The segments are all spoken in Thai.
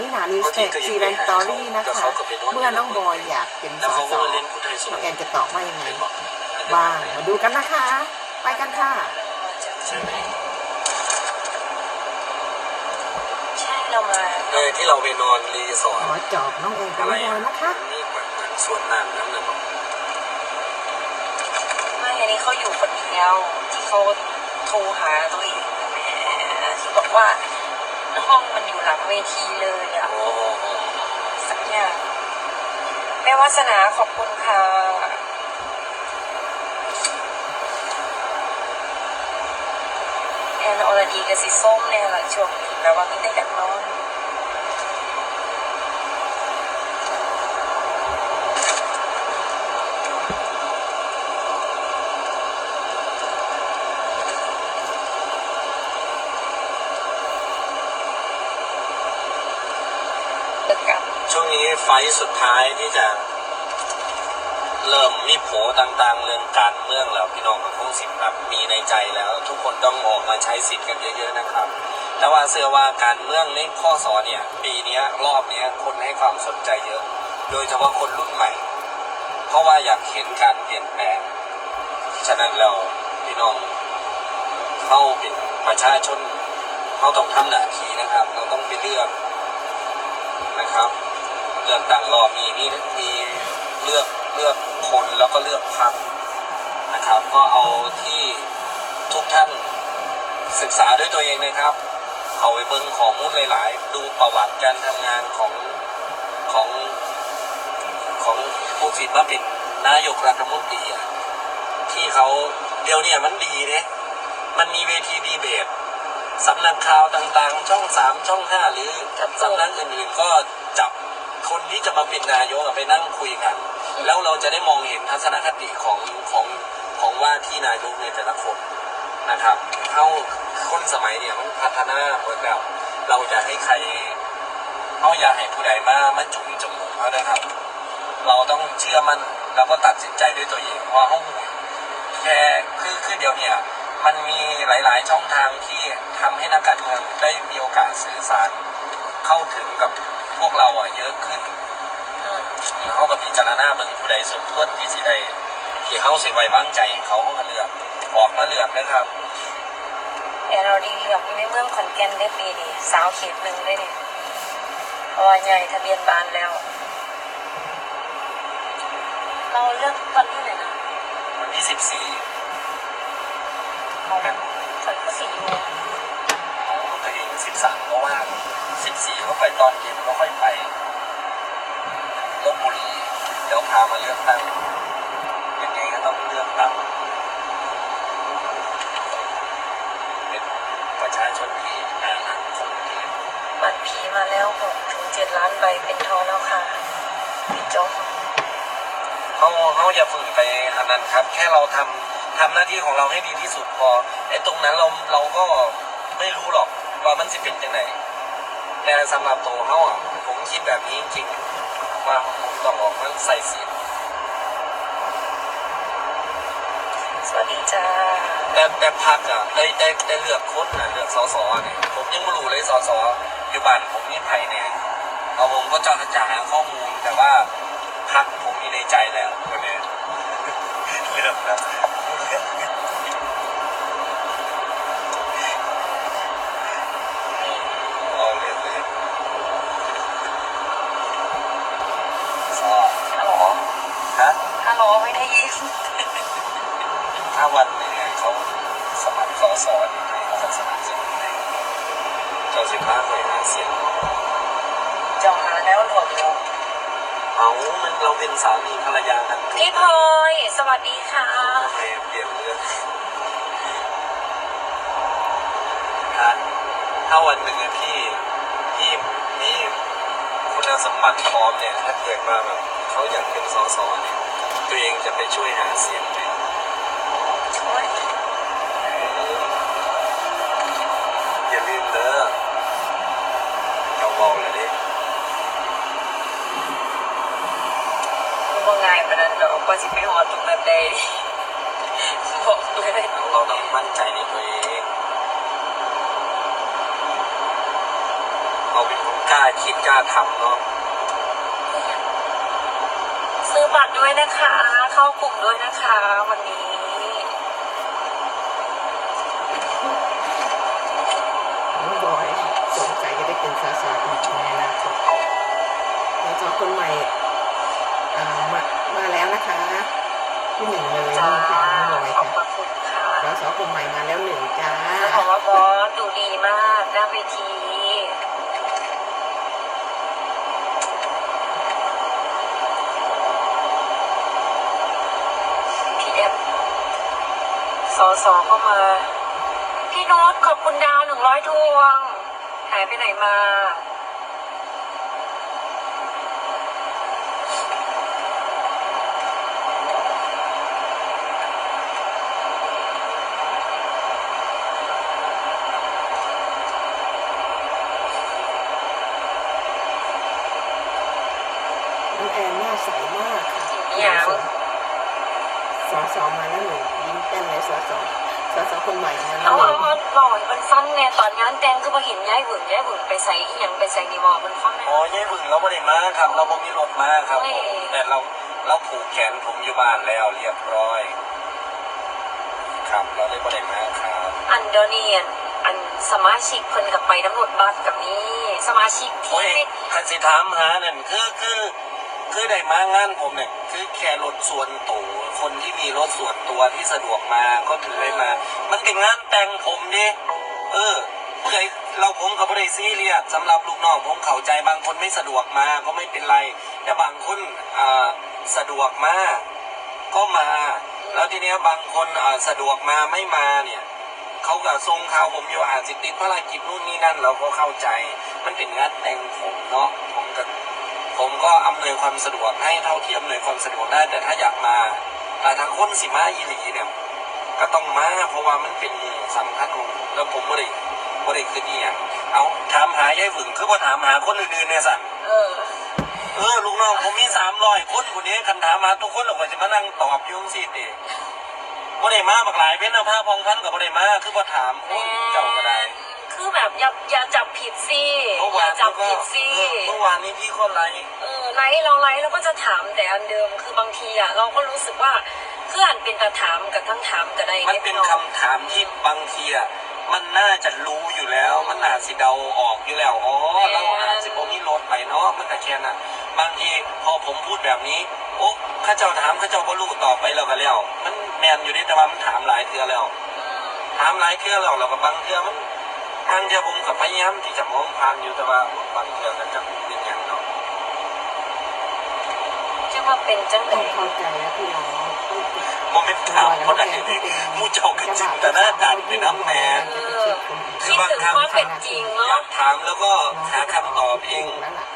นี่นานิวส์เตทซีแรนตอรี่นะคะ เมื่อน้องบอยอยากเป็นสแล้วเขาสก็มาเล่นพุทธไทยสน้วอนงแอนจะตอบว่ายังไงเป็นบอกบ้างมาดูกันนะคะ ไปกันค่ะใช่ไหมใช่เรามาเออที่เราไปนอนรีสอร์ขทอจอบน้องแอนกับน้องบอยนะคะนี่เหมือนเหมือนสวนน้ำน้ำหนึ่งไม่อันนี้เขาอยู่คนเดียวที่เขาโทรหาตัวเองแหมที่บอกว่า ห้องมันอยู่หลังเวทีเลยอะสักอย่างแม่วาสนาขอบคุณค่ะ แอนอรดีกับสีส้มเนี่ยหลังช่วงนี้แบบว่ามีแต่อยากนอน เลิกกัน ช่วงนี้ไฟท์สุดท้ายที่จะเริ่มมีโผต่างๆ เรื่องการเมืองแล้วพี่น้องกับคงสิบครับมีในใจแล้ว ทุกคนต้องออกมาใช้สิทธิ์กันเยอะ ๆนะครับ แต่ว่าเชื่อว่าการเมืองในข้อสอเนี่ย ปีนี้รอบนี้คนให้ความสนใจเยอะ โดยเฉพาะคนรุ่นใหม่ เพราะว่าอยากเห็นการเปลี่ยนแปลงฉะนั้นเราพี่น้องเข้าเป็นประชาชนเขาต้องทำหน้าที่นะครับ เราต้องไปเลือก นะครับ เลือกตั้งรอบนี้มีมีเลือกเลือกคนแล้วก็เลือกพรรคนะครับ ก็เอาที่ทุกท่านศึกษาด้วยตัวเองนะครับ เอาไปเบิ่งข้อมูลหลาย ๆ ดูประวัติการทำงานของของของผู้สิทธิ์มาเป็นนายกรัฐมนตรีอะที่เขาเดี๋ยวเนี้มันดีเนี่ยมันมีเวทีดีเบตสำนักข่าวต่างๆ อื่นๆ ก็จับคนที่จะมาเป็นนายกอะไปนั่งคุยกัน แล้วเราจะได้มองเห็นทัศนคติของของของว่าที่นายกในแต่ละคนนะครับเข้าคนสมัยเนี่ยมันพัฒนาเหมือนแบบเราจะให้ใครเอาอย่าให้ผู้ใดมามาจุ่มจมูกเขานะครับ เราต้องเชื่อมันแล้วก็ตัดสินใจด้วยตัวเองว่าเขาหูแค่คือคือเดี๋ยวเนี่ยมันมีหลาย ๆ ช่องทางที่ทำให้นักการเมืองได้มีโอกาสสื่อสาร เข้าถึงกับพวกเราอะเยอะขึ้นอืมเขากับพิจารณาเบิ่งผู้ใดสมควรที่สิได้ที่เขาสิไว้วางใจเขาเขาก็เลือกออกมาเลือกนะครับแอนเราดีเหลือกอยู่ในเมืองขอนแก่นได้ปีนี้สาวเขตหนึ่งได้เนี่ยเพราะว่าใหญ่ทะเบียนบานแล้ว เราเลือกวันที่ไหนนะวันที่สิบสี่ของสันก็สีอยู่ตัวเองสิบสามก็ว่างสิบสี่ก็ ไปตอนเย็นก็ค่อยไปลบบุรีเดี๋ยวพามาเลือกตั้งยังไงก็ต้องเลือกตั้งเป็นประชาชนที่อาณาคตที่บัตรผีมาแล้วหกถึงเจ็ดล้านใบเป็นทองแล้วค่ะพี่โจ๊กเขาเขาอย่าฝืนไปอันนั้นครับ แค่เราทำทำหน้าที่ของเราให้ดีที่สุดพอไอ้ตรงนั้นเราเราก็ไม่รู้หรอกว่ามันจะเป็นยังไง แต่สำหรับตัวเขาอะผมคิดแบบนี้จริงๆว่าผมต้องออกมาใส่เสียงสวัสดีจ้าแต่แต่พักอะได้ได้ได้เลือกคนนะเลือกสสเนี่ยผมยังไม่รู้เลยสสอยู่บ้านผมนี่ไผ่เนี่ยเอาผมก็จะจะหาข้อมูลแต่ว่าพักผมมีในใจแล้ววันนี้เลือกแล้ว เอามันเราเป็นสามีภรรยากันพี่พลอยสวัสดีค่ะทำไมเปลี่ยนเรื่องถ้าถ้าวันหนึ่งอะพี่พี่นี่คุณสมบัติพร้อมเนี่ยถ้าเกิดมาแบบเขาอยากเป็นสสเนี่ยตัวเองจะไปช่วยหาเสียงไหม โอ๊ย อย่าลืมเด้อเราบอกเลยดิ มันว่าง่ายปานนั้นเนาะกว่าสิไปหอตรงนั้นได้บอกเลย เราต้องมั่นใจในตัว เองเราเป็นคนกกล้าคิดกล้าทำเนาะซื้อบัตรด้วยนะคะ เข้ากลุ่มด้วยนะคะ วันนี้น้องบอยสงสัยจะได้เป็นสสอีกในอนาคตสสคนใหม่อ่ามามาแล้วนะคะที่หนึ่งเลยจ้านี่ค่ะน้องบอยขอบพค่ะระคุณค่ะสสคนใหม่มาแล้วหนึ่งจ้าแล้วบอกว่าบอสดูดีมากหน้าเวที พีเอฟ สอสอเข้ามา พี่โน้ตขอบคุณดาวหนึ่งร้อยดวง หายไปไหนมา น้องแอนหน้าใสมากค่ะอย่าส สมาแล้วหนึ่งยิ้มแป้นเลยสสสสคนใหม่มาแล้เอาวหนึ่เอาเอาหน่อมันฟังเนี่ยตอนงานแต่งคือพอเห็นย้ายหวึงย้ายหวึงไปใส่อีหยังไปใส่นีวอมันฟังเนี่ยอ๋อย้ายบึงเราไม่ได้มาครับ เราบ่มีรถมาครับแต่เราเราผูกแขนผมอยู่บ้านแล้วเรียบร้อย ครับเราเลยบ่ได้มาครับ อันเดอร์เนียนอันสมาชิกเพิ่นกับไปน้ำรถบัสกับนี้สมาชิกโอ้ยที่คันสิถามหานั่นคือคือคือได้มางานผมเนี่ยคือแค่รถส่วนตัวค ถส่วนตัวที่สะดวกมาก็ถือได้มา มันเป็นงานแต่งผมดิเออเพื่อเราผมกับบริซีเรียสสำหรับลูกน้องผมเข้าใจบางคนไม่สะดวกมาก็ไม่เป็นไร แต่บางคนอ่าสะดวกมาก็มา แล้วทีเนี้ยบางคนอ่าสะดวกมาไม่มาเนี่ยเขาก็ส่งข่าวผมอยู่อาจจะติดภารกิจนู่นนี่นั่น เราก็เข้าใจ มันเป็นงานแต่งผมเนาะผมก็ผมก็อำนวยความสะดวกให้เท่าที่อำนวยความสะดวกได้แต่ถ้าอยากมา แต่ถ้าคนสิมาอีหลีเนี่ยก็ต้องมาเพราะว่ามันเป็นสำคัญของผมแล้วผมไม่ได้ไม่ได้คือนี่อย่างเอาถามหายายหวึงคือว่าถามหาคนอื่นๆเนี่ยสันเออเออลูกน้องผมมีสามร้อยคนคนนี้คันถามมาทุกคนเราก็จะมานั่งตอบอยุ่จั่งสิเด็กบ่ได้มาบักหลายเป็นเอาผ้าพองพันกับบ่ได้มาคือบ่ถามคนเจ้าก็ได้คือแบบอย่าอย่าจับผิดสิเมื่ออวาย่านจับก็ผิดสิเออเมื่อวานนี้พี่คนไรเออ ไลฟ์เราไลฟ์เราก็จะถามแต่อันเดิมคือบางทีอะเราก็รู้สึกว่าเพื่อนเป็นตาถามกับทั้งถามกับได้มันเป็นคำถามที่บางทีอะมันน่าจะรู้อยู่แล้ว มันอาจสิเดาออกอยู่แล้วอ๋อเราอาจสิบ่มีรถไปเนาะมันก็แค่นั้นบางทีพอผมพูดแบบนี้โอ้ข้าเจ้าถามข้าเจ้าบ่รู้ต่อไปแล้วก็แล้ว มันแมนอยู่ในแต่ว่ามันถามหลายเทื่อแล้ว ถามหลายเทื่อแล้วเราก็บางเทื่อมันบางเทื่อผมกับพยายามที่จะมองผ่านอยู่แต่ว่าบางเทื่อก็จะเป็นอย่าง เนาะจะว่าเป็นจังต้ไดองเข้าใจนะพี่น้องต้องติดโมเมนต์ถามคนไหนที่มูเจ้าก็จินตนาการไปน้ำแหนจะไปเช็คคนอื่นคิดถึงความเป็นจริงอยาเนาะกถามแล้วก็หาคำตอบเองแล้วล่ะ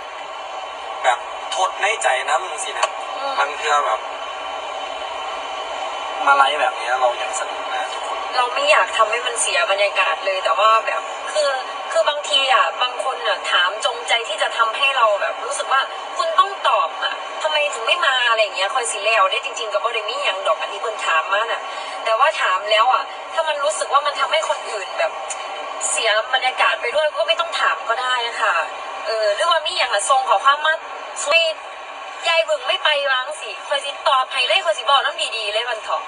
แบบทดในใจน้ำสินะอืมบางเทื่อแบบ มาไลฟ์แบบเนี้ยเราอยากสนุกนะทุกคน เราไม่อยากทำให้มันเสียบรรยากาศเลยแต่ว่าแบบคือคือบางทีอะบางคนอะถามจงใจที่จะทำให้เราแบบ รู้สึกว่าคุณต้องตอบอะทำไม ถึงไม่มาอะไรอย่างเงี้ยคอยสิแล้วได้จริง ๆกับบริมีอย่างดอกอันนี้คนถามมาน่ะ แต่ว่าถามแล้วอะ ถ้ามันรู้สึกว่ามันทำให้คนอื่นแบบ เสียบรรยากาศไปด้วยก็ไม่ต้องถามก็ได้อะค่ะ เออหรือว่ามีอย่างอะทรงขอความมาช่วยยายเบึงไม่ไปวางสิคอยสิตอบให้เลยคอยสิบอกน้ำดีๆเลยวันเถอะ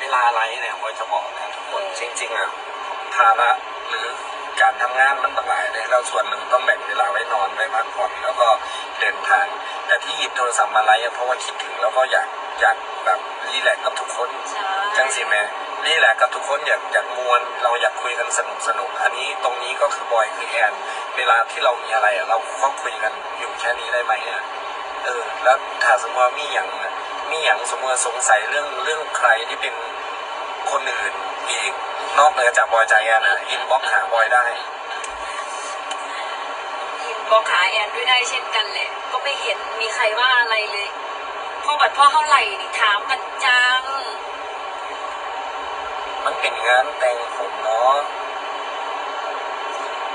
เวลาไลฟ์เนี่ยว่าจะบอกนะทุกคนอืมจริงๆอะภาระหรือ การทำงานมันหลายเลยแล้วส่วนหนึ่งต้องแบ่งเวลาไว้นอนไว้พักผ่อนแล้วก็เดินทาง แต่ที่หยิบโทรศัพท์มาไลฟ์อะเพราะว่าคิดถึงแล้วก็อยากอยากแบบรีแลกซ์กับทุกคนใช่จังสิแม่รีแลกซ์กับทุกคนอยากอยากมวนเราอยากคุยกันสนุกสนุกอันนี้ตรงนี้ก็คือบอยคือแอนเวลาที่เรามีอะไรอะเราก็คุยกันอยู่แค่นี้ได้ไหมอะเออแล้วถ้าสมมติว่ามีอย่างอะมีอย่างสมมติว่าสงสัยเรื่องเรื่องใครที่เป็นคนอื่นอีก นอกเหนือจากบอยใจแอนนะอินบ็อกหาบอยได้ อินบอกหาแอนด้วยได้เช่นกันแหละ ก็ไม่เห็นมีใครว่าอะไรเลยพอบัดพ่อเท่าไหร่นี่ถามกันจัง มันเป็นงานแต่งผมเนาะ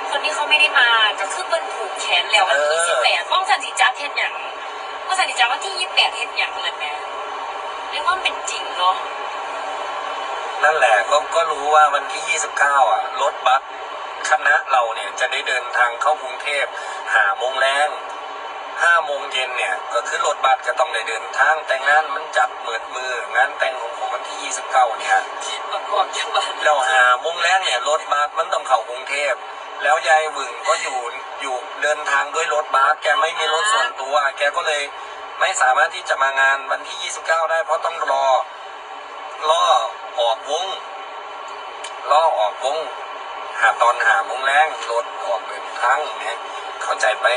คนที่เขาไม่ได้มาก็คือเปิ้นผูกแขนแล้ววันที่เออสิบแปดห้องสันติจัดเฮ็ดอย่างห้องสันติจัดวันที่ยี่สิบแปดเฮ็ดอย่างนั่นแหละเรียกว่ามันเป็นจริงเนาะ นั่นแหละก็ก็รู้ว่าวันที่ 29 อะ รถบัสคณะเราเนี่ยจะได้เดินทางเข้ากรุงเทพหาโมงแรงห้าโมงเย็นเนี่ย ก็คือรถบัสก็ต้องได้เดินทางแต่งงานมันจัดเหมือนมืองานแต่งของผมวันที่ยี่สิบเก้าเนี่ยประกอบจังหวัดเราหาโมงแรงเนี่ยรถบัสมันต้องเข้ากรุงเทพแล้วยายหวึงก็อยู่อยู่เดินทางด้วยรถบัสแกไม่มีรถส่วนตัว แกก็เลยไม่สามารถที่จะมางานวันที่ 29 ได้เพราะต้องรอล่อ ออกวงล่อออกวงหาตอนหาโมงแรงรถออกเป็นครั้งเนี่ยเข้าใจไป